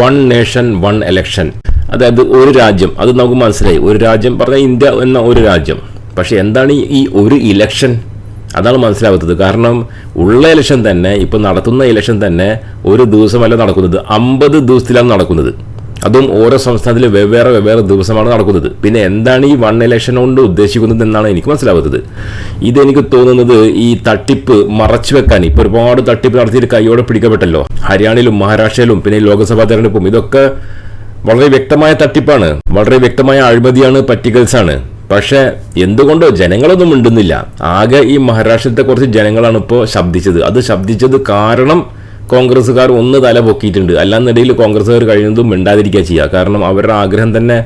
One nation one election. അതായത് ഒരു രാജ്യം. അത് നമുക്ക് മനസ്സിലായി. ഒരു രാജ്യം പറഞ്ഞാൽ ഇന്ത്യ എന്ന ഒരു രാജ്യം. പക്ഷെ എന്താണ് ഈ- ഒരു ഇലക്ഷൻ? അതാണ് മനസ്സിലാവാത്തത്. കാരണം ഉള്ള ഇലക്ഷൻ തന്നെ ഇപ്പം നടത്തുന്ന ഇലക്ഷൻ തന്നെ ഒരു ദിവസമല്ല നടക്കുന്നത്. അമ്പത് ദിവസത്തിലാണ് നടക്കുന്നത്. അതും ഓരോ സംസ്ഥാനത്തിലും വെവ്വേറെ വെവ്വേറെ ദിവസമാണ് നടക്കുന്നത്. പിന്നെ എന്താണ് ഈ വൺ ഇലക്ഷൻ കൊണ്ട് ഉദ്ദേശിക്കുന്നത് എന്നാണ് എനിക്ക് മനസ്സിലാവുന്നത് ഇതെനിക്ക് തോന്നുന്നത് ഈ തട്ടിപ്പ് മറച്ചു വെക്കാൻ. ഇപ്പൊ ഒരുപാട് തട്ടിപ്പ് നടത്തിയിട്ട് കൈയോടെ പിടിക്കപ്പെട്ടല്ലോ. ഹരിയാനയിലും മഹാരാഷ്ട്രയിലും പിന്നെ ലോക്സഭാ തെരഞ്ഞെടുപ്പും. ഇതൊക്കെ വളരെ വ്യക്തമായ തട്ടിപ്പാണ്. വളരെ വ്യക്തമായ അഴിമതിയാണ് പറ്റിക്കൽസ് ആണ് പക്ഷെ എന്തുകൊണ്ടോ ജനങ്ങളൊന്നും മിണ്ടുന്നില്ല? ആകെ ഈ മഹാരാഷ്ട്രത്തെ കുറച്ച് ജനങ്ങളാണ് ഇപ്പോൾ ശബ്ദിച്ചത്. അത് ശബ്ദിച്ചത് കാരണം കോൺഗ്രസ്സുകാർ ഒന്ന് തല പൊക്കിയിട്ടുണ്ട്. അല്ലാന്നിടയിൽ കോൺഗ്രസ്സുകാർ കഴിയുന്നതും മിണ്ടാതിരിക്കുക ചെയ്യുക കാരണം അവരുടെ ആഗ്രഹം തന്നെ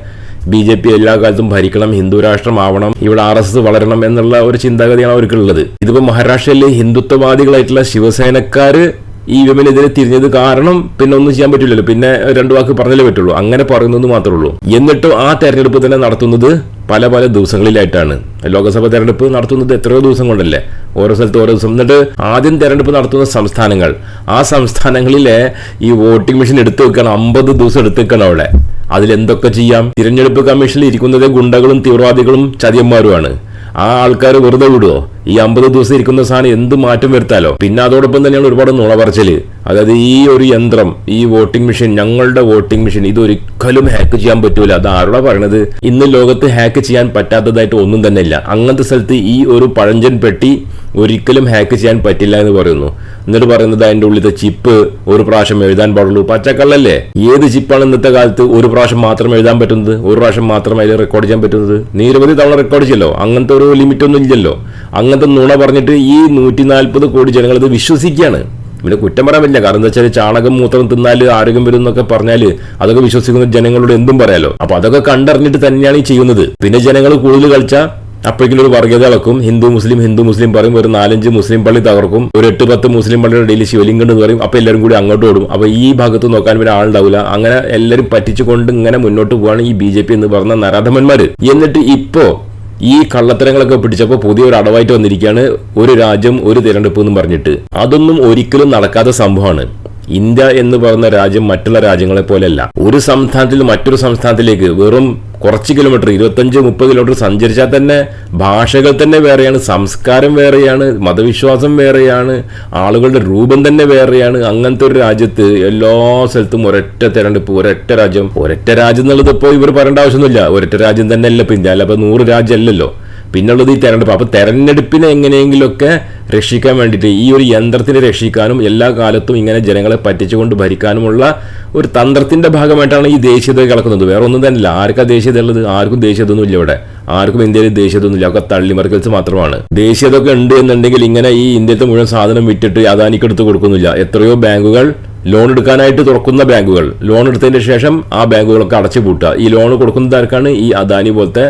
ബി ജെ പി എല്ലാ കാലത്തും ഭരിക്കണം ഹിന്ദു രാഷ്ട്രമാവണം ഇവിടെ ആർ എസ് എസ് വളരണം എന്നുള്ള ഒരു ചിന്താഗതിയാണ് അവർക്കുള്ളത്. ഇതിപ്പോ മഹാരാഷ്ട്രയിലെ ഹിന്ദുത്വവാദികളായിട്ടുള്ള ശിവസേനക്കാര് ഈ വിമനെതിരെ തിരിഞ്ഞത് കാരണം പിന്നെ ഒന്നും ചെയ്യാൻ പറ്റില്ലല്ലോ. പിന്നെ രണ്ടു വാക്ക് പറഞ്ഞാലേ പറ്റുള്ളൂ. അങ്ങനെ പറയുന്നത് മാത്രമേ ഉള്ളൂ. എന്നിട്ടും ആ തെരഞ്ഞെടുപ്പ് തന്നെ നടത്തുന്നത് പല പല ദിവസങ്ങളിലായിട്ടാണ്. ലോക്സഭ തെരഞ്ഞെടുപ്പ് നടത്തുന്നത് എത്രയോ ദിവസം കൊണ്ടല്ലേ? ഓരോ സ്ഥലത്ത് ഓരോ ദിവസം. എന്നിട്ട് ആദ്യം തെരഞ്ഞെടുപ്പ് നടത്തുന്ന സംസ്ഥാനങ്ങൾ. ആ സംസ്ഥാനങ്ങളിലെ ഈ വോട്ടിംഗ് മെഷീൻ എടുത്തു വെക്കണം. അമ്പത് ദിവസം എടുത്തു വെക്കണം അവിടെ. അതിലെന്തൊക്കെ ചെയ്യാം? തിരഞ്ഞെടുപ്പ് കമ്മീഷനിൽ ഇരിക്കുന്നത് ഗുണ്ടകളും തീവ്രവാദികളും ചതിയന്മാരുമാണ്. ആ ആൾക്കാർ വെറുതെ വിടുവോ? ഈ അമ്പത് ദിവസം ഇരിക്കുന്ന സാധനം എന്ത് മാറ്റം വരുത്താലോ? പിന്നെ അതോടൊപ്പം തന്നെയാണ് ഒരുപാട് നുണ പറച്ചിൽ അതായത് ഈ ഒരു യന്ത്രം ഈ വോട്ടിംഗ് മെഷീൻ ഞങ്ങളുടെ വോട്ടിംഗ് മെഷീൻ ഇത് ഒരിക്കലും ഹാക്ക് ചെയ്യാൻ പറ്റൂല. അത് ആരോടാ പറയണത്? ഇന്ന് ലോകത്ത് ഹാക്ക് ചെയ്യാൻ പറ്റാത്തതായിട്ട് ഒന്നും തന്നെ ഇല്ല. അങ്ങനത്തെ സ്ഥലത്ത് ഈ ഒരു പഴഞ്ചൻ പെട്ടി ഒരിക്കലും ഹാക്ക് ചെയ്യാൻ പറ്റില്ല എന്ന് പറയുന്നു. എന്നിട്ട് പറയുന്നത് അതിന്റെ ഉള്ളിലത്തെ ചിപ്പ് ഒരു പ്രാവശ്യം എഴുതാൻ പാടുള്ളൂ. പച്ചക്കള്ളല്ലേ? ഏത് ചിപ്പാണ് ഇന്നത്തെ കാലത്ത് ഒരു പ്രാവശ്യം മാത്രം എഴുതാൻ പറ്റുന്നത്? ഒരു പ്രാവശ്യം മാത്രം അതിൽ റെക്കോർഡ് ചെയ്യാൻ പറ്റുന്നത്? നിരവധി തവണ റെക്കോർഡ് ചെയ്യല്ലോ. അങ്ങനത്തെ ഒരു ലിമിറ്റ് ഒന്നും ഇല്ലല്ലോ. അങ്ങനത്തെ നുണ പറഞ്ഞിട്ട് ഈ നൂറ്റി നാൽപ്പത് കോടി ജനങ്ങൾ ഇത് വിശ്വസിക്കുകയാണ്. ഇവിടെ കുറ്റം പറയാൻ പറ്റില്ല. കാരണം എന്താ വെച്ചാൽ ചാണകം മൂത്രം തിന്നാൽ ആരോഗ്യം വരും എന്നൊക്കെ പറഞ്ഞാൽ അതൊക്കെ വിശ്വസിക്കുന്ന ജനങ്ങളോട് എന്തും പറയാലോ. അപ്പൊ അതൊക്കെ കണ്ടറിഞ്ഞിട്ട് തന്നെയാണ് ഈ ചെയ്യുന്നത്. പിന്നെ ജനങ്ങൾ കൂടുതൽ കളിച്ചാൽ അപ്പോഴേക്കും ഒരു വർഗീയത ഇളക്കും. ഹിന്ദു മുസ്ലിം ഹിന്ദു മുസ്ലിം പറയും ഒരു നാലഞ്ച് മുസ്ലിം പള്ളി തകർക്കും ഒരു എട്ട് പത്ത് മുസ്ലിം പള്ളിയുടെ ഇടയിൽ ശിവലിംഗം എന്ന് പറയും. അപ്പൊ എല്ലാവരും കൂടി അങ്ങോട്ട് ഓടും. അപ്പൊ ഈ ഭാഗത്ത് നോക്കാൻ പിന്നെ ആളുണ്ടാവില്ല. അങ്ങനെ എല്ലാവരും പറ്റിച്ചുകൊണ്ട് ഇങ്ങനെ മുന്നോട്ട് പോവാണ് ഈ ബി ജെ പി എന്ന് പറഞ്ഞ നരാധമന്മാര്. എന്നിട്ട് ഇപ്പോ ഈ കള്ളത്തരങ്ങളൊക്കെ പിടിച്ചപ്പോൾ പുതിയൊരു അടവായിട്ട് വന്നിരിക്കുകയാണ് ഒരു രാജ്യം ഒരു തിരഞ്ഞെടുപ്പ് എന്നും പറഞ്ഞിട്ട്. അതൊന്നും ഒരിക്കലും നടക്കാത്ത സംഭവമാണ്. ഇന്ത്യ എന്ന് പറയുന്ന രാജ്യം മറ്റുള്ള രാജ്യങ്ങളെ പോലെയല്ല. ഒരു സംസ്ഥാനത്തിൽ മറ്റൊരു സംസ്ഥാനത്തിലേക്ക് വെറും കുറച്ച് കിലോമീറ്റർ ഇരുപത്തഞ്ച് മുപ്പത് കിലോമീറ്റർ സഞ്ചരിച്ചാൽ തന്നെ ഭാഷകൾ തന്നെ വേറെയാണ് സംസ്കാരം വേറെയാണ് മതവിശ്വാസം വേറെയാണ് ആളുകളുടെ രൂപം തന്നെ വേറെയാണ്. അങ്ങനത്തെ ഒരു രാജ്യത്ത് എല്ലാ സ്ഥലത്തും ഒരൊറ്റ തെരഞ്ഞെടുപ്പ് ഒരൊറ്റ രാജ്യം ഒരൊറ്റ രാജ്യം എന്നുള്ളത് ഇപ്പോൾ ഇവർ പറയേണ്ട ആവശ്യമൊന്നുമില്ല. ഒരൊറ്റ രാജ്യം തന്നെ അല്ല ഇപ്പം ഇന്ത്യ. അല്ല അപ്പൊ നൂറ് രാജ്യം അല്ലല്ലോ പിന്നുള്ളത് ഈ തെരഞ്ഞെടുപ്പ്. അപ്പോൾ തെരഞ്ഞെടുപ്പിനെ എങ്ങനെയെങ്കിലുമൊക്കെ രക്ഷിക്കാൻ വേണ്ടിയിട്ട് ഈ ഒരു യന്ത്രത്തിനെ രക്ഷിക്കാനും എല്ലാ കാലത്തും ഇങ്ങനെ ജനങ്ങളെ പറ്റിച്ചുകൊണ്ട് ഭരിക്കാനുമുള്ള ഒരു തന്ത്രത്തിന്റെ ഭാഗമായിട്ടാണ് ഈ ദേശീയത കിടക്കുന്നത് വേറെ ഒന്നും തന്നെ ഇല്ല ആർക്കാ ദേശീയത ഉള്ളത് ആർക്കും ദേശീയതൊന്നും ഇല്ല ഇവിടെ. ആർക്കും ഇന്ത്യയിൽ ദേശീയതൊന്നും ഇല്ല. ഒക്കെ തള്ളിമറിക്കൽസ് മാത്രമാണ്. ദേശീയതൊക്കെ ഉണ്ട് എന്നുണ്ടെങ്കിൽ ഇങ്ങനെ ഈ ഇന്ത്യത്തെ മുഴുവൻ സാധനം വിറ്റിട്ട് അദാനിക്ക് എടുത്ത് കൊടുക്കുന്നില്ല. എത്രയോ ബാങ്കുകൾ ലോൺ എടുക്കാനായിട്ട് തുറക്കുന്ന ബാങ്കുകൾ. ലോൺ എടുത്തതിന് ശേഷം ആ ബാങ്കുകളൊക്കെ അടച്ചു പൂട്ടുക. ഈ ലോൺ കൊടുക്കുന്നത് ഈ അദാനി പോലത്തെ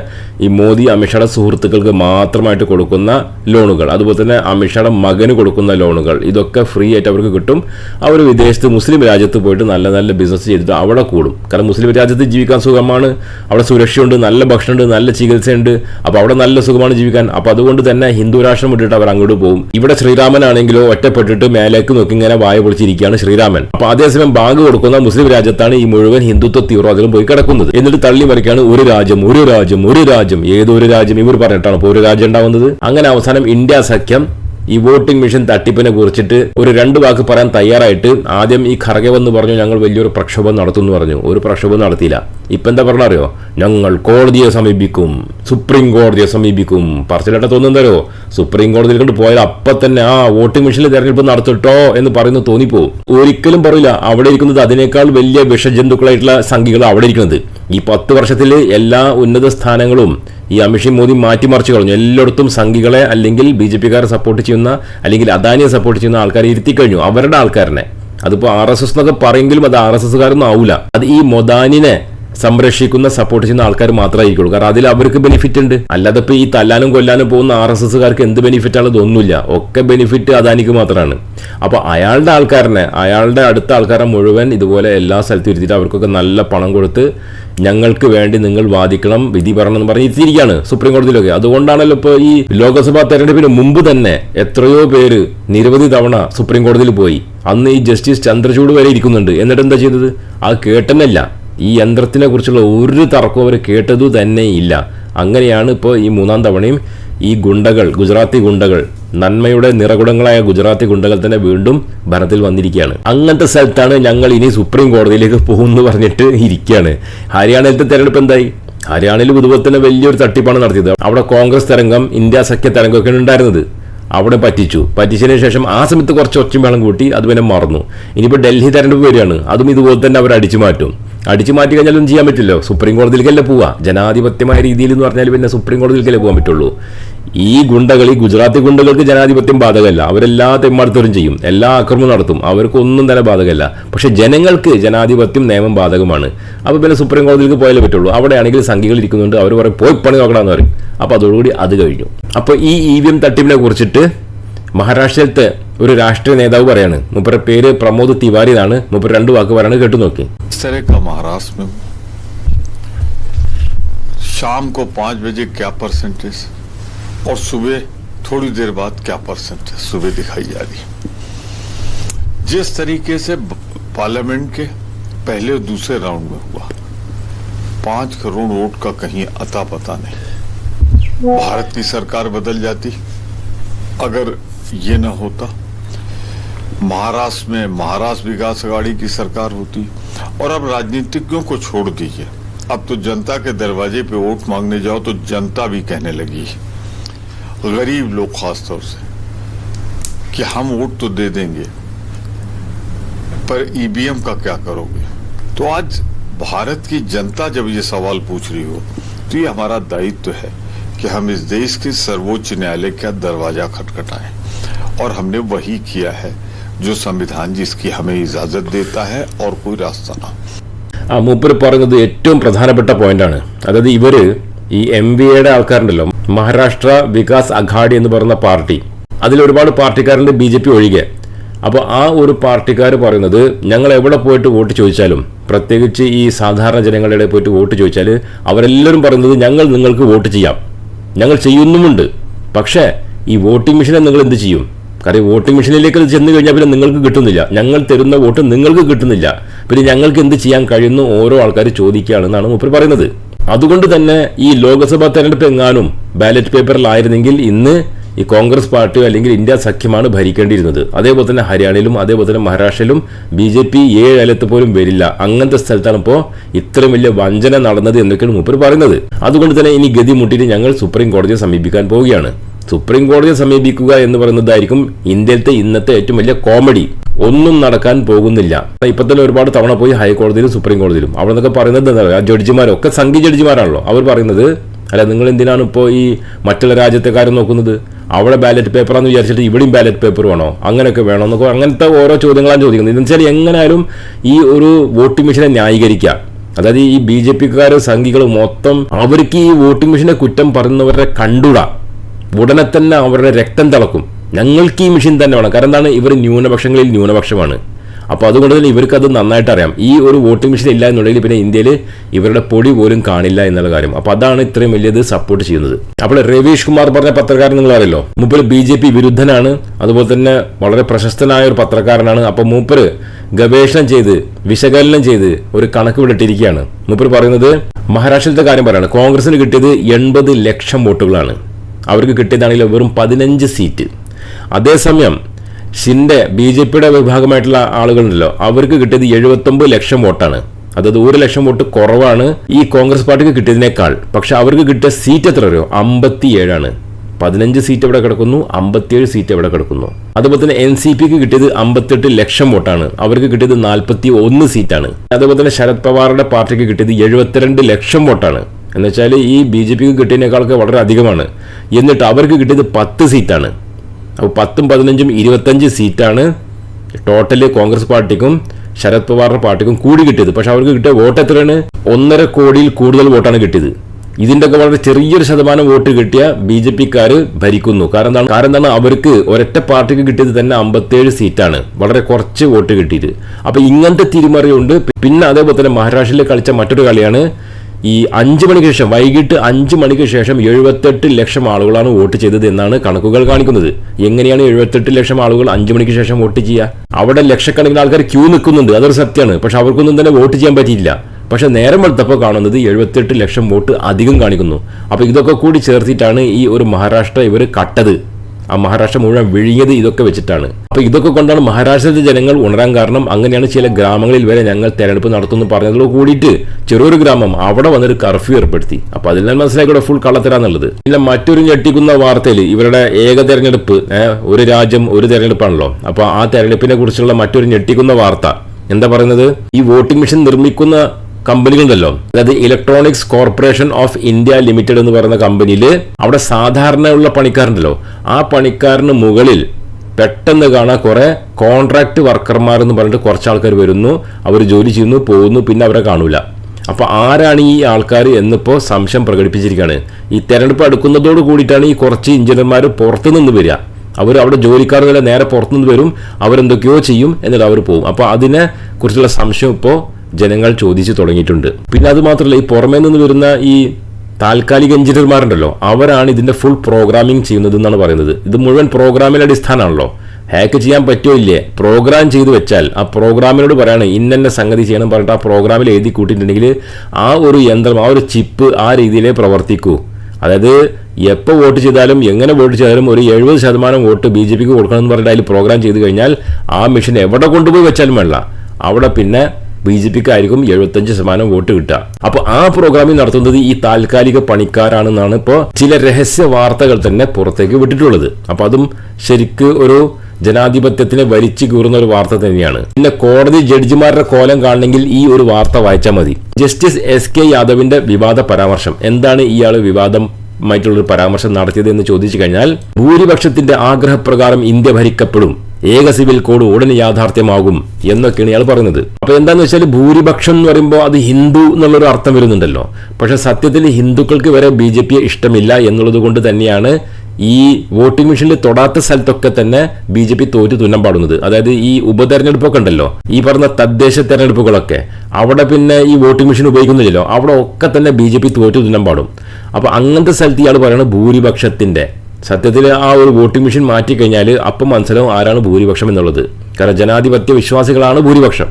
ഈ മോദി അമിഷയുടെ സുഹൃത്തുക്കൾക്ക് മാത്രമായിട്ട് കൊടുക്കുന്ന ലോണുകൾ. അതുപോലെ തന്നെ അമിഷയുടെ മകന് കൊടുക്കുന്ന ലോണുകൾ. ഇതൊക്കെ ഫ്രീ ആയിട്ട് അവർക്ക് കിട്ടും. അവർ വിദേശത്ത് മുസ്ലിം രാജ്യത്ത് പോയിട്ട് നല്ല നല്ല ബിസിനസ് ചെയ്തിട്ട് അവിടെ കൂടും. കാരണം മുസ്ലിം രാജ്യത്ത് ജീവിക്കാൻ സുഖമാണ്. അവിടെ സുരക്ഷയുണ്ട് നല്ല ഭക്ഷണമുണ്ട് നല്ല ചികിത്സയുണ്ട്. അപ്പോൾ അവിടെ നല്ല സുഖമാണ് ജീവിക്കാൻ. അപ്പോൾ അതുകൊണ്ട് തന്നെ ഹിന്ദു രാഷ്ട്രം വിട്ടിട്ട് അവർ അങ്ങോട്ട് പോകും. ഇവിടെ ശ്രീരാമനാണെങ്കിലോ ഒറ്റപ്പെട്ടിട്ട് മേലേക്ക് നോക്കി ഇങ്ങനെ വായ പൊളിച്ചിരിക്കുകയാണ് ശ്രീരാമൻ. അപ്പൊ അതേസമയം ബാങ്ക് കൊടുക്കുന്ന മുസ്ലിം രാജ്യത്താണ് ഈ മുഴുവൻ ഹിന്ദുത്വ തീവ്രവാദികളും പോയി കിടക്കുന്നത്. എന്നിട്ട് തള്ളി മറിക്കാണ് ഒരു രാജ്യം ഒരു രാജ്യം ഒരു രാജ്യം ഏതൊരു രാജ്യം ഇവർ പറഞ്ഞിട്ടാണ് ഇപ്പോൾ ഒരു രാജ്യം ഉണ്ടാവുന്നത്. അങ്ങനെ അവസാനം ഇന്ത്യ സഖ്യം ഈ വോട്ടിംഗ് മെഷീൻ തട്ടിപ്പിനെ കുറിച്ചിട്ട് ഒരു രണ്ട് വാക്ക് പറയാൻ തയ്യാറായിട്ട് ആദ്യം ഈ ഖർഗെ വന്ന് പറഞ്ഞു ഞങ്ങൾ വലിയൊരു പ്രക്ഷോഭം നടത്തുമെന്ന് പറഞ്ഞു. ഒരു പ്രക്ഷോഭം നടത്തിയില്ല. ഇപ്പൊ എന്താ പറഞ്ഞറിയോ ഞങ്ങൾ കോടതിയെ സമീപിക്കും സുപ്രീം കോടതിയെ സമീപിക്കും. പറച്ചിലേട്ട തോന്നുന്നതരോ സുപ്രീം കോടതിയിൽ കൊണ്ട് പോയാൽ അപ്പം തന്നെ ആ വോട്ടിംഗ് മെഷീനിൽ തെരഞ്ഞെടുപ്പ് നടത്തിട്ടോ എന്ന് പറയുന്നത് തോന്നിപ്പോവും. ഒരിക്കലും പറയില്ല അവിടെ ഇരിക്കുന്നത് അതിനേക്കാൾ വലിയ വിഷജന്തുക്കളായിട്ടുള്ള സംഖ്യകൾ അവിടെ ഇരിക്കുന്നത്. ഈ പത്ത് വർഷത്തിൽ എല്ലാ ഉന്നത സ്ഥാനങ്ങളും ഈ അമിഷി മോദി മാറ്റിമറിച്ച് കളഞ്ഞു. എല്ലായിടത്തും സംഘികളെ അല്ലെങ്കിൽ ബി ജെ പിക്കാരെ സപ്പോർട്ട് ചെയ്യുന്ന അല്ലെങ്കിൽ അദാനിയെ സപ്പോർട്ട് ചെയ്യുന്ന ആൾക്കാരെ ഇരുത്തി കഴിഞ്ഞു അവരുടെ ആൾക്കാരനെ. അതിപ്പോൾ ആർ എസ് എസ് എന്നൊക്കെ പറയെങ്കിലും അത് ആർ എസ് എസ്കാരൊന്നും ആവില്ല അത് ഈ മൊദാനിനെ സംരക്ഷിക്കുന്ന സപ്പോർട്ട് ചെയ്യുന്ന ആൾക്കാർ മാത്രമായിരിക്കുള്ളൂ കാരണം അതിൽ അവർക്ക് ബെനിഫിറ്റ് ഉണ്ട്. അല്ലാതെ ഇപ്പൊ ഈ തല്ലാനും കൊല്ലാനും പോകുന്ന ആർ എസ് എസ്സുകാർക്ക് എന്ത് ബെനിഫിറ്റ് ഒന്നുമില്ല ഒക്കെ ബെനിഫിറ്റ് അദാനിക്ക് മാത്രമാണ്. അപ്പോൾ അയാളുടെ ആൾക്കാരനെ അയാളുടെ അടുത്ത ആൾക്കാരെ മുഴുവൻ ഇതുപോലെ എല്ലാ സ്ഥലത്തും ഇരുത്തിയിട്ട് അവർക്കൊക്കെ നല്ല പണം കൊടുത്ത് ഞങ്ങൾക്ക് വേണ്ടി നിങ്ങൾ വാദിക്കണം വിധി പറയണം എന്ന് പറഞ്ഞ് ഇരുത്തിയിരിക്കുകയാണ് സുപ്രീം കോടതിയിലൊക്കെ. അതുകൊണ്ടാണല്ലോ ഇപ്പോൾ ഈ ലോക്സഭാ തെരഞ്ഞെടുപ്പിന് മുമ്പ് തന്നെ എത്രയോ പേര് നിരവധി തവണ സുപ്രീം കോടതിയിൽ പോയി. അന്ന് ഈ ജസ്റ്റിസ് ചന്ദ്രചൂട് വരെ ഇരിക്കുന്നുണ്ട്. എന്നിട്ട് എന്താ ചെയ്തത്? അത് കേട്ടെന്നല്ല. ഈ യന്ത്രത്തിനെ കുറിച്ചുള്ള ഒരു തർക്കവും അവർ കേട്ടതു തന്നെ ഇല്ല. അങ്ങനെയാണ് ഇപ്പോൾ ഈ മൂന്നാം തവണയും ഈ ഗുണ്ടകൾ ഗുജറാത്തി ഗുണ്ടകൾ നന്മയുടെ നിറകുടങ്ങളായ ഗുജറാത്തി ഗുണ്ടകൾ തന്നെ വീണ്ടും ഭരണത്തിൽ വന്നിരിക്കുകയാണ്. അങ്ങനത്തെ സ്ഥലത്താണ് ഞങ്ങൾ ഇനി സുപ്രീം കോടതിയിലേക്ക് പോകുമെന്ന് പറഞ്ഞിട്ട് ഇരിക്കുകയാണ്. ഹരിയാനയിലത്തെ തെരഞ്ഞെടുപ്പ് എന്തായി? ഹരിയാനയിൽ ഇതുപോലെ തന്നെ വലിയൊരു തട്ടിപ്പാണ് നടത്തിയത്. അവിടെ കോൺഗ്രസ് തരംഗം ഇന്ത്യ സഖ്യ തരംഗമൊക്കെയാണ് ഉണ്ടായിരുന്നത്. അവിടെ പറ്റിച്ചു. പറ്റിച്ചതിന് ശേഷം ആ സമയത്ത് കുറച്ച് ഒച്ചയും വേളം കൂട്ടി അത് പിന്നെ മറന്നു. ഇനിയിപ്പോൾ ഡൽഹി തെരഞ്ഞെടുപ്പ് വരികയാണ്. അതും ഇതുപോലെ തന്നെ അവർ അടിച്ചു മാറ്റും. അടിച്ചു മാറ്റി കഴിഞ്ഞാലും ചെയ്യാൻ പറ്റില്ലോ സുപ്രീം കോടതിയിലേക്കല്ലേ പോവുക? ജനാധിപത്യമായ രീതിയിൽ എന്ന് പറഞ്ഞാൽ പിന്നെ സുപ്രീം കോടതിയിലേക്കല്ലേ പോകാൻ പറ്റുള്ളൂ. ഈ ഗുണ്ടകൾ ഈ ഗുജറാത്തി ഗുണ്ടകൾക്ക് ജനാധിപത്യം ബാധകമല്ല. അവരെല്ലാ തെമ്മാടത്തോരും ചെയ്യും. എല്ലാ ആക്രമണവും നടത്തും. അവർക്കൊന്നും തന്നെ ബാധകമല്ല. പക്ഷെ ജനങ്ങൾക്ക് ജനാധിപത്യം നിയമം ബാധകമാണ്. അപ്പോൾ പിന്നെ സുപ്രീം കോടതിയിലേക്ക് പോയാലേ പറ്റുള്ളൂ. അവിടെയാണെങ്കിൽ സംഖ്യകൾ ഇരിക്കുന്നുണ്ട്. അവർ പറയും പോയി പണി നോക്കണമെന്ന് പറയും. അപ്പോൾ അതോടുകൂടി അത് കഴിഞ്ഞു. അപ്പോൾ ഈ ഇ വി എം തട്ടിപ്പിനെ കുറിച്ചിട്ട് മഹാരാഷ്ട്രയിലത്തെ ഒരു രാഷ്ട്രീയ നേതാവ് പറയാണ് മുപ്പരുടെ പേര് പ്രമോദ് തിവാരി എന്നാണ് മുപ്പർ രണ്ട് വാക്ക് പറയാണ് കേട്ടു നോക്കി इस तरह का महाराष्ट्र में शाम को पांच बजे क्या परसेंटेज और सुबह थोड़ी देर बाद क्या परसेंटेज सुबह दिखाई जा रही जिस तरीके से ब- पार्लियामेंट के पहले और दूसरे राउंड में हुआ पांच करोड़ वोट का कहीं अता पता नहीं भारत की सरकार बदल जाती अगर ये न होता। महाराष्ट्र में, महाराष्ट्र विकास अघाड़ी की सरकार होती और अब राजनीतिज्ञों को छोड़ दीजिए। अब तो जनता के दरवाजे पे वोट मांगने जाओ तो जनता भी कहने लगी। गरीब लोग खासतौर से, कि हम वोट तो दे देंगे, पर ईवीएम का क्या करोगे? तो आज भारत की जनता जब ये सवाल पूछ रही हो तो ये हमारा दायित्व तो है कि हम इस देश के सर्वोच्च न्यायालय का दरवाज़ा खटखटाएँ। और हमने वही किया है जो संविधान जिसकी हमें इजाजत देता है और कोई रास्ता ना ആ മൂപ്പര് പറയുന്നത് ഏറ്റവും പ്രധാനപ്പെട്ട പോയിന്റാണ് അതായത് ഇവര് ഈ എം വി എയുടെ ആൾക്കാരുണ്ടല്ലോ മഹാരാഷ്ട്ര വികാസ് അഘാഡി എന്ന് പറയുന്ന പാർട്ടി അതിൽ ഒരുപാട് പാർട്ടിക്കാരുണ്ട് ബി ജെ പി ഒഴികെ അപ്പോൾ ആ ഒരു പാർട്ടിക്കാർ പറയുന്നത് ഞങ്ങൾ എവിടെ പോയിട്ട് വോട്ട് ചോദിച്ചാലും പ്രത്യേകിച്ച് ഈ സാധാരണ ജനങ്ങളുടെ ഇടയിൽ പോയിട്ട് വോട്ട് ചോദിച്ചാൽ അവരെല്ലാവരും പറയുന്നത് ഞങ്ങൾ നിങ്ങൾക്ക് വോട്ട് ചെയ്യാം ഞങ്ങൾ ചെയ്യുന്നുമുണ്ട് പക്ഷേ ഈ വോട്ടിംഗ് മെഷീനെ നിങ്ങൾ എന്ത് ചെയ്യും കാര്യം വോട്ടിംഗ് മെഷീനിലേക്ക് ചെന്ന് കഴിഞ്ഞാൽ പിന്നെ നിങ്ങൾക്ക് കിട്ടുന്നില്ല. ഞങ്ങൾ തരുന്ന വോട്ട് നിങ്ങൾക്ക് കിട്ടുന്നില്ല. പിന്നെ ഞങ്ങൾക്ക് എന്ത് ചെയ്യാൻ കഴിയുന്നു ഓരോ ആൾക്കാർ ചോദിക്കുകയാണെന്നാണ് മൂപ്പർ പറയുന്നത്. അതുകൊണ്ട് തന്നെ ഈ ലോക്സഭാ തെരഞ്ഞെടുപ്പ് എങ്ങാനും ബാലറ്റ് പേപ്പറിലായിരുന്നെങ്കിൽ ഇന്ന് ഈ കോൺഗ്രസ് പാർട്ടിയോ അല്ലെങ്കിൽ ഇന്ത്യ സഖ്യമാണ് ഭരിക്കേണ്ടിയിരുന്നത്. അതേപോലെ തന്നെ ഹരിയാനയിലും അതേപോലെ തന്നെ മഹാരാഷ്ട്രയിലും ബി ജെ പി ഏഴ് കാലത്ത് പോലും വരില്ല. അങ്ങനത്തെ സ്ഥലത്താണ് ഇപ്പോൾ ഇത്രയും വലിയ വഞ്ചന നടന്നത് എന്നൊക്കെയാണ് മൂപ്പർ പറയുന്നത്. അതുകൊണ്ട് തന്നെ ഇനി ഗതി മുട്ടിയിട്ട് ഞങ്ങൾ സുപ്രീം കോടതിയെ സമീപിക്കാൻ പോവുകയാണ്. സുപ്രീം കോടതിയെ സമീപിക്കുക എന്ന് പറയുന്നതായിരിക്കും ഇന്ത്യയിലത്തെ ഇന്നത്തെ ഏറ്റവും വലിയ കോമഡി. ഒന്നും നടക്കാൻ പോകുന്നില്ല. ഇപ്പൊ തന്നെ ഒരുപാട് തവണ പോയി ഹൈക്കോടതിയിലും സുപ്രീം കോടതിയിലും. അവിടെ നിന്നൊക്കെ പറയുന്നത് എന്താ പറയുക? ജഡ്ജിമാരൊക്കെ സംഘി ജഡ്ജിമാരാണല്ലോ. അവർ പറയുന്നത് അല്ല നിങ്ങൾ എന്തിനാണ് ഇപ്പോൾ ഈ മറ്റുള്ള രാജ്യത്തെ കാര്യം നോക്കുന്നത്? അവിടെ ബാലറ്റ് പേപ്പറാന്ന് വിചാരിച്ചിട്ട് ഇവിടെയും ബാലറ്റ് പേപ്പർ വേണോ? അങ്ങനെയൊക്കെ വേണോ? എന്നൊക്കെ അങ്ങനത്തെ ഓരോ ചോദ്യങ്ങളാണ് ചോദിക്കുന്നത്. എന്ന് വെച്ചാൽ എങ്ങനെയാലും ഈ ഒരു വോട്ടിംഗ് മെഷീനെ ന്യായീകരിക്കുക. അതായത് ഈ ബി ജെ പിക്കാരും സംഘികൾ മൊത്തം അവർക്ക് ഈ വോട്ടിംഗ് മെഷീനെ കുറ്റം പറയുന്നവരെ കണ്ടുകൂടാ ഉടനെ തന്നെ അവരുടെ രക്തം തിളക്കും. ഞങ്ങൾക്ക് ഈ മെഷീൻ തന്നെ വേണം. കാരണം എന്താണ്? ഇവർ ന്യൂനപക്ഷങ്ങളിൽ ന്യൂനപക്ഷമാണ്. അപ്പോൾ അതുകൊണ്ട് തന്നെ ഇവർക്ക് അത് നന്നായിട്ട് അറിയാം. ഈ ഒരു വോട്ടിംഗ് മെഷീൻ ഇല്ല എന്നുണ്ടെങ്കിൽ പിന്നെ ഇന്ത്യയിൽ ഇവരുടെ പൊടി പോലും കാണില്ല എന്നുള്ള കാര്യം. അപ്പോൾ അതാണ് ഇത്രയും വലിയത് സപ്പോർട്ട് ചെയ്യുന്നത്. അപ്പോൾ രവീഷ് കുമാർ പറഞ്ഞ പത്രക്കാരൻ നിങ്ങൾ അറിയല്ലോ മൂപ്പര് ബി ജെ പി വിരുദ്ധനാണ്. അതുപോലെ തന്നെ വളരെ പ്രശസ്തനായ ഒരു പത്രക്കാരനാണ്. അപ്പോൾ മൂപ്പര് ഗവേഷണം ചെയ്ത് വിശകലനം ചെയ്ത് ഒരു കണക്ക് വിട്ടിരിക്കുകയാണ് മൂപ്പര് പറയുന്നത് മഹാരാഷ്ട്രയിലത്തെ കാര്യം പറയാണ്. കോൺഗ്രസിന് കിട്ടിയത് എൺപത് ലക്ഷം വോട്ടുകളാണ്. അവർക്ക് കിട്ടിയതാണെങ്കിൽ വെറും പതിനഞ്ച് സീറ്റ്. അതേസമയം ഷിൻഡെ ബി ജെ പിയുടെ വിഭാഗമായിട്ടുള്ള ആളുകളുണ്ടല്ലോ അവർക്ക് കിട്ടിയത് എഴുപത്തൊമ്പത് ലക്ഷം വോട്ടാണ്. അതായത് ഒരു ലക്ഷം വോട്ട് കുറവാണ് ഈ കോൺഗ്രസ് പാർട്ടിക്ക് കിട്ടിയതിനേക്കാൾ. പക്ഷെ അവർക്ക് കിട്ടിയ സീറ്റ് എത്ര അറിയോ? അമ്പത്തിയേഴാണ്. പതിനഞ്ച് സീറ്റ് എവിടെ കിടക്കുന്നു അമ്പത്തിയേഴ് സീറ്റ് എവിടെ കിടക്കുന്നു. അതുപോലെ തന്നെ എൻ സി പിക്ക് കിട്ടിയത് അമ്പത്തെട്ട് ലക്ഷം വോട്ടാണ്. അവർക്ക് കിട്ടിയത് നാൽപ്പത്തി ഒന്ന് സീറ്റാണ്. അതുപോലെ തന്നെ ശരത് പവാറുടെ പാർട്ടിക്ക് കിട്ടിയത് എഴുപത്തിരണ്ട് ലക്ഷം വോട്ടാണ്. എന്നുവെച്ചാൽ ഈ ബി ജെ പിക്ക് കിട്ടിയതിനേക്കാളൊക്കെ വളരെ അധികമാണ്. എന്നിട്ട് അവർക്ക് കിട്ടിയത് പത്ത് സീറ്റാണ്. അപ്പോൾ പത്തും പതിനഞ്ചും ഇരുപത്തഞ്ച് സീറ്റാണ് ടോട്ടൽ കോൺഗ്രസ് പാർട്ടിക്കും ശരത് പവാറിന്റെ പാർട്ടിക്കും കൂടി കിട്ടിയത്. പക്ഷെ അവർക്ക് കിട്ടിയ വോട്ട് എത്രയാണ്? ഒന്നര കോടിയിൽ കൂടുതൽ വോട്ടാണ് കിട്ടിയത്. ഇതിന്റെ ഒക്കെ വളരെ ചെറിയൊരു ശതമാനം വോട്ട് കിട്ടിയ ബി ജെ പിക്കാർ ഭരിക്കുന്നു. കാരണം എന്താണ്? കാരണം എന്താണ്? അവർക്ക് ഒരൊറ്റ പാർട്ടിക്ക് കിട്ടിയത് തന്നെ അമ്പത്തേഴ് സീറ്റാണ്. വളരെ കുറച്ച് വോട്ട് കിട്ടിയത് അപ്പൊ ഇങ്ങനത്തെ തിരിമറിയുണ്ട്. പിന്നെ അതേപോലെ തന്നെ മഹാരാഷ്ട്രയിൽ കളിച്ച മറ്റൊരു കളിയാണ് ഈ അഞ്ച് മണിക്ക് ശേഷം വൈകിട്ട് അഞ്ച് മണിക്ക് ശേഷം എഴുപത്തെട്ട് ലക്ഷം ആളുകളാണ് വോട്ട് ചെയ്തത് എന്നാണ് കണക്കുകൾ കാണിക്കുന്നത്. എങ്ങനെയാണ് എഴുപത്തെട്ട് ലക്ഷം ആളുകൾ അഞ്ച് മണിക്ക് ശേഷം വോട്ട് ചെയ്യുക? അവിടെ ലക്ഷക്കണക്കിന് ആൾക്കാർ ക്യൂ നിൽക്കുന്നുണ്ട്. അതൊരു സത്യമാണ്. പക്ഷെ അവർക്കൊന്നും തന്നെ വോട്ട് ചെയ്യാൻ പറ്റിയില്ല പക്ഷെ നേരം വെളുത്തപ്പോൾ കാണുന്നത് എഴുപത്തെട്ട് ലക്ഷം വോട്ട് അധികം കാണിക്കുന്നു. അപ്പോൾ ഇതൊക്കെ കൂടി ചേർത്തിട്ടാണ് ഈ ഒരു മഹാരാഷ്ട്ര ഇവർ കട്ടത്. ആ മഹാരാഷ്ട്ര മുഴുവൻ വിഴുങ്ങിയത് ഇതൊക്കെ വെച്ചിട്ടാണ്. അപ്പൊ ഇതൊക്കെ കൊണ്ടാണ് മഹാരാഷ്ട്രത്തിലെ ജനങ്ങൾ ഉണരാൻ കാരണം അങ്ങനെയാണ് ചില ഗ്രാമങ്ങളിൽ വരെ ഞങ്ങൾ തെരഞ്ഞെടുപ്പ് നടത്തുന്നു പറഞ്ഞതോട് കൂടിയിട്ട് ചെറിയൊരു ഗ്രാമം അവിടെ വന്നൊരു കർഫ്യൂ ഏർപ്പെടുത്തി. അപ്പൊ അതിൽ നിന്ന് മനസ്സിലാക്കി ഫുൾ കള്ളത്തരാന്നുള്ളത്. പിന്നെ മറ്റൊരു ഞെട്ടിക്കുന്ന വാർത്തയിൽ ഇവരുടെ ഏക തെരഞ്ഞെടുപ്പ് ഒരു രാജ്യം ഒരു തെരഞ്ഞെടുപ്പാണല്ലോ. അപ്പൊ ആ തെരഞ്ഞെടുപ്പിനെ കുറിച്ചുള്ള മറ്റൊരു ഞെട്ടിക്കുന്ന വാർത്ത. എന്താ പറയുന്നത്? ഈ വോട്ടിംഗ് മെഷീൻ നിർമ്മിക്കുന്ന കമ്പനികളുണ്ടല്ലോ. അതായത് electronics corporation of India limited എന്ന് പറയുന്ന കമ്പനിയിൽ അവിടെ സാധാരണയുള്ള പണിക്കാരുണ്ടല്ലോ. ആ പണിക്കാരന് മുകളിൽ പെട്ടെന്ന് കാണാൻ കുറെ കോൺട്രാക്ട് വർക്കർമാർ എന്ന് പറഞ്ഞിട്ട് കുറച്ച് ആൾക്കാർ വരുന്നു. അവർ ജോലി ചെയ്യുന്നു പോകുന്നു പിന്നെ അവരെ കാണൂല. അപ്പൊ ആരാണ് ഈ ആൾക്കാർ എന്നിപ്പോ സംശയം പ്രകടിപ്പിച്ചിരിക്കുകയാണ്. ഈ തെരഞ്ഞെടുപ്പ് അടുക്കുന്നതോട് കൂടിയിട്ടാണ് ഈ കുറച്ച് എഞ്ചിനീയർമാർ പുറത്തു നിന്ന് വരിക. അവർ അവിടെ ജോലിക്കാർ തന്നെ നേരെ പുറത്തുനിന്ന് വരും. അവരെന്തൊക്കെയോ ചെയ്യും എന്നിട്ട് അവർ പോകും. അപ്പോൾ അതിനെ കുറിച്ചുള്ള സംശയം ഇപ്പോൾ ജനങ്ങൾ ചോദിച്ചു തുടങ്ങിയിട്ടുണ്ട്. പിന്നെ അത് മാത്രമല്ല ഈ പുറമേ നിന്ന് വരുന്ന ഈ താൽക്കാലിക എഞ്ചിനീയർമാരുണ്ടല്ലോ അവരാണ് ഇതിന്റെ ഫുൾ പ്രോഗ്രാമിംഗ് ചെയ്യുന്നത് എന്നാണ് പറയുന്നത്. ഇത് മുഴുവൻ പ്രോഗ്രാമിന്റെ അടിസ്ഥാനമാണല്ലോ. ഹാക്ക് ചെയ്യാൻ പറ്റുമോ ഇല്ലേ? പ്രോഗ്രാം ചെയ്ത് വെച്ചാൽ ആ പ്രോഗ്രാമിനോട് പറയാണ് ഇന്നെ സംഗതി ചെയ്യണം പറഞ്ഞിട്ട് ആ പ്രോഗ്രാമിൽ എഴുതി കൂട്ടിയിട്ടുണ്ടെങ്കിൽ ആ ഒരു യന്ത്രം ആ ഒരു ചിപ്പ് ആ രീതിയിലേ പ്രവർത്തിക്കൂ. അതായത് എപ്പോൾ വോട്ട് ചെയ്താലും എങ്ങനെ വോട്ട് ചെയ്താലും ഒരു എഴുപത് ശതമാനം വോട്ട് ബി ജെ പിക്ക് കൊടുക്കണം എന്ന് പറഞ്ഞിട്ട് അതിൽ പ്രോഗ്രാം ചെയ്ത് കഴിഞ്ഞാൽ ആ മെഷീൻ എവിടെ കൊണ്ടുപോയി വെച്ചാലും വേണ്ട. അവിടെ പിന്നെ ബി ജെ പിക്ക് ആയിരിക്കും എഴുപത്തഞ്ച് ശതമാനം വോട്ട് കിട്ടുക. അപ്പൊ ആ പ്രോഗ്രാമിൽ നടത്തുന്നത് ഈ താൽക്കാലിക പണിക്കാരാണെന്നാണ് ഇപ്പോൾ ചില രഹസ്യ വാർത്തകൾ തന്നെ പുറത്തേക്ക് വിട്ടിട്ടുള്ളത്. അപ്പൊ അതും ശരിക്ക് ഒരു ജനാധിപത്യത്തിനെ വലിച്ചു കീറുന്ന ഒരു വാർത്ത തന്നെയാണ്. പിന്നെ കോടതി ജഡ്ജിമാരുടെ കോലം കാണണമെങ്കിൽ ഈ ഒരു വാർത്ത വായിച്ചാൽ മതി. ജസ്റ്റിസ് എസ് കെ യാദവിന്റെ വിവാദ പരാമർശം. എന്താണ് ഇയാൾ വിവാദം മറ്റുള്ളൊരു പരാമർശം നടത്തിയത് എന്ന് ചോദിച്ചു കഴിഞ്ഞാൽ ഭൂരിപക്ഷത്തിന്റെ ആഗ്രഹപ്രകാരം ഇന്ത്യ ഭരിക്കപ്പെടും. ഏക സിവിൽ കോഡ് ഉടനെ യാഥാർത്ഥ്യമാകും എന്നൊക്കെയാണ് ഇയാൾ പറയുന്നത്. അപ്പൊ എന്താന്ന് വെച്ചാൽ ഭൂരിപക്ഷം എന്ന് പറയുമ്പോൾ അത് ഹിന്ദു എന്നുള്ളൊരു അർത്ഥം വരുന്നുണ്ടല്ലോ. പക്ഷെ സത്യത്തിൽ ഹിന്ദുക്കൾക്ക് വരെ ബി ജെ പിയെ ഇഷ്ടമില്ല എന്നുള്ളത് കൊണ്ട് തന്നെയാണ് ഈ വോട്ടിംഗ് മെഷീനിൽ തൊടാത്ത സ്ഥലത്തൊക്കെ തന്നെ ബി ജെ പി തോറ്റു തുന്നം പാടുന്നത്. അതായത് ഈ ഉപതെരഞ്ഞെടുപ്പൊക്കെ ഉണ്ടല്ലോ ഈ പറഞ്ഞ തദ്ദേശ തെരഞ്ഞെടുപ്പുകളൊക്കെ അവിടെ പിന്നെ ഈ വോട്ടിംഗ് മെഷീൻ ഉപയോഗിക്കുന്നില്ലല്ലോ അവിടെ ഒക്കെ തന്നെ ബി ജെ പി തോറ്റു തുന്നം പാടും. അപ്പൊ അങ്ങനത്തെ സ്ഥലത്ത് ഇയാൾ പറയുന്നത് ഭൂരിപക്ഷത്തിന്റെ സത്യത്തിൽ ആ ഒരു വോട്ടിംഗ് മെഷീൻ മാറ്റിക്കഴിഞ്ഞാൽ അപ്പം മനസ്സിലാവും ആരാണ് ഭൂരിപക്ഷം എന്നുള്ളത്. കാരണം ജനാധിപത്യ വിശ്വാസികളാണ് ഭൂരിപക്ഷം.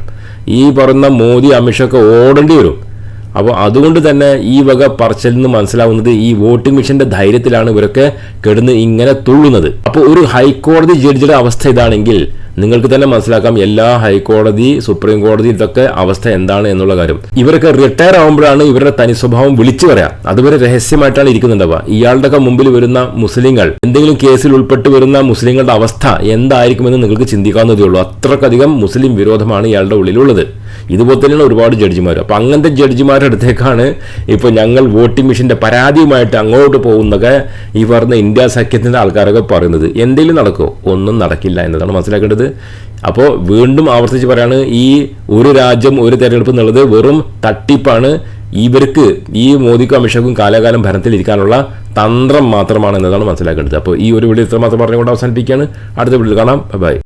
ഈ പറയുന്ന മോദി അമിത്ഷാ ഒക്കെ ഓടേണ്ടി വരും. അപ്പോൾ അതുകൊണ്ട് തന്നെ ഈ വക പറച്ചിൽ നിന്ന് മനസ്സിലാവുന്നത് ഈ വോട്ടിംഗ് മെഷീന്റെ ധൈര്യത്തിലാണ് ഇവരൊക്കെ കിടന്ന് ഇങ്ങനെ തുള്ളുന്നത്. അപ്പോൾ ഒരു ഹൈക്കോടതി ജഡ്ജിയുടെ അവസ്ഥ ഇതാണെങ്കിൽ നിങ്ങൾക്ക് തന്നെ മനസ്സിലാക്കാം എല്ലാ ഹൈക്കോടതി സുപ്രീം കോടതി ഇതൊക്കെ അവസ്ഥ എന്താണ് എന്നുള്ള കാര്യം. ഇവരൊക്കെ റിട്ടയർ ആകുമ്പോഴാണ് ഇവരുടെ തനി സ്വഭാവം വിളിച്ചു പറയാം. അതുവരെ രഹസ്യമായിട്ടാണ് ഇരിക്കുന്നുണ്ടാവുക ഇയാളുടെ മുമ്പിൽ വരുന്ന മുസ്ലിങ്ങൾ എന്തെങ്കിലും കേസിൽ ഉൾപ്പെട്ട് വരുന്ന മുസ്ലിങ്ങളുടെ അവസ്ഥ എന്തായിരിക്കുമെന്ന് നിങ്ങൾക്ക് ചിന്തിക്കാവുന്നതേ ഉള്ളൂ. അത്രക്കധികം മുസ്ലിം വിരോധമാണ് ഇയാളുടെ ഉള്ളിലുള്ളത്. ഇതുപോലെ തന്നെയാണ് ഒരുപാട് ജഡ്ജിമാർ അപ്പോൾ അങ്ങനത്തെ ജഡ്ജിമാരുടെ അടുത്തേക്കാണ് ഇപ്പോൾ ഞങ്ങൾ വോട്ടിംഗ് മെഷീന്റെ പരാതിയുമായിട്ട് അങ്ങോട്ട് പോകുന്നൊക്കെ ഈ പറഞ്ഞ ഇന്ത്യ സഖ്യത്തിന്റെ ആൾക്കാരൊക്കെ പറയുന്നത്. എന്തെങ്കിലും നടക്കുമോ ഒന്നും നടക്കില്ല എന്നതാണ് മനസ്സിലാക്കേണ്ടത്. അപ്പോൾ വീണ്ടും ആവർത്തിച്ച് പറയാണ് ഈ ഒരു രാജ്യം ഒരു തെരഞ്ഞെടുപ്പ് എന്നുള്ളത് വെറും തട്ടിപ്പാണ്. ഇവർക്ക് ഈ മോദിക്കും അമിത്ഷാക്കും കാലാകാലം ഭരണത്തിലിരിക്കാനുള്ള തന്ത്രം മാത്രമാണ് എന്നതാണ് മനസ്സിലാക്കേണ്ടത്. അപ്പോൾ ഈ ഒരു വീഡിയോ ഇത്ര മാത്രം പറഞ്ഞുകൊണ്ട് അവസാനിപ്പിക്കുകയാണ്. അടുത്ത വീഡിയോയിൽ കാണാം. ബൈ